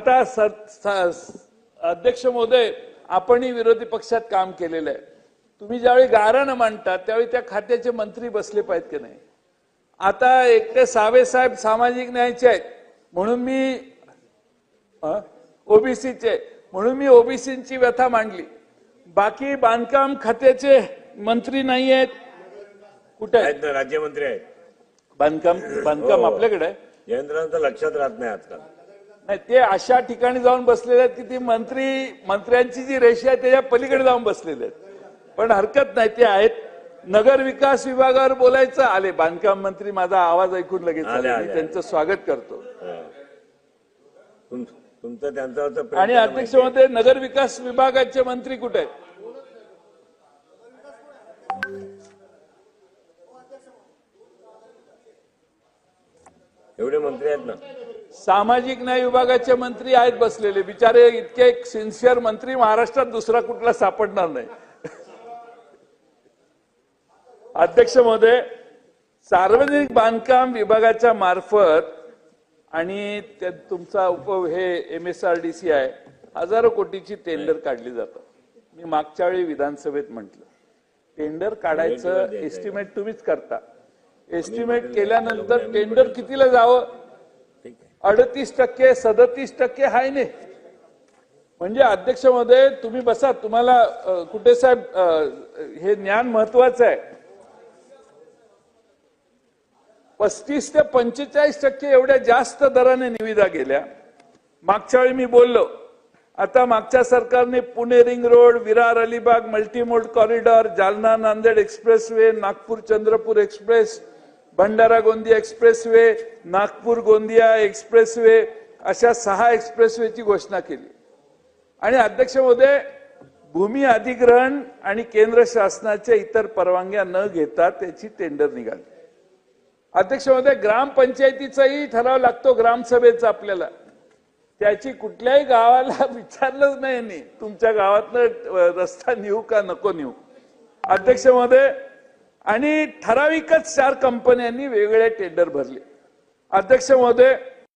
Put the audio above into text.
आता अध्यक्ष महोदय आपणही विरोधी पक्षात काम केलेलं आहे. तुम्ही ज्यावेळी गारण मांडता त्यावेळी त्या खात्याचे मंत्री बसले पाहिजेत की नाही? आता एकटे सावे साहेब सामाजिक न्यायाचे आहेत. म्हणून मी ओबीसीचे म्हणून मी ओबीसीची व्यथा मांडली. बाकी बांधकाम खात्याचे मंत्री नाही आहेत. कुठे आहेत? राज्यमंत्री आहेत. बांधकाम बांधकाम हो. आपल्याकडे आहे. यंत्रणांचं लक्षात राहत नाही आजकाल. नाही ते अशा ठिकाणी जाऊन बसलेले आहेत की ती मंत्री मंत्र्यांची जी रेषा आहे त्याच्या पलीकडे जाऊन बसलेले आहेत. पण हरकत नाही ते आहेत. नगर विकास विभागावर बोलायचं आले. बांधकाम मंत्री माझा आवाज ऐकून लगेच आले. त्यांचं स्वागत करतो. तुम- तुमचं प्रेम आणि अध्यक्ष. मध्ये नगर विकास विभागाचे मंत्री कुठे आहेत? एवढे मंत्री आहेत ना? सामाजिक न्याय विभागाचे मंत्री आहेत बसलेले. बिचारे इतके सिन्सिअर मंत्री महाराष्ट्रात दुसरा कुठला सापडणार नाही. अध्यक्ष महोदय सार्वजनिक बांधकाम विभागाच्या मार्फत आणि तुमचा उप हे M S R D C आहे हजारो कोटीची टेंडर काढली जातात. मी मागच्या वेळी विधानसभेत म्हटलं टेंडर काढायचं एस्टिमेट तुम्हीच करता. एस्टिमेट केल्यानंतर टेंडर कितीला जावं? अडतीस टक्के सदतीस टक्के हाय ने म्हणजे अध्यक्ष तुम्ही बसा तुम्हाला कुठे साहेब हे ज्ञान महत्वाचं आहे. पस्तीस ते पंचेचाळीस टक्के एवढ्या जास्त दराने निविदा गेल्या. मागच्या वेळी मी बोललो आता मागच्या सरकारने Pune ring road Virar Alibag multimode corridor Jalna Nanded expressway Nagpur Chandrapur express Bhandara Gondia expressway Nagpur Gondia expressway अशा सहा एक्सप्रेसवेची घोषणा केली. आणि अध्यक्ष महोदय भूमी अधिग्रहण आणि केंद्र शासनाच्या इतर परवानग्या न घेता त्याची टेंडर निघाली. अध्यक्ष महोदय ग्रामपंचायतीचाही ठराव लागतो ग्रामसभेचा आपल्याला. त्याची कुठल्याही गावाला विचारलंच नाही तुमच्या गावातनं रस्ता नेऊ का नको नेऊ? अध्यक्ष महोदय आणि ठराविकच चार कंपन्यांनी वेगवेगळे टेंडर भरले. अध्यक्ष महोदय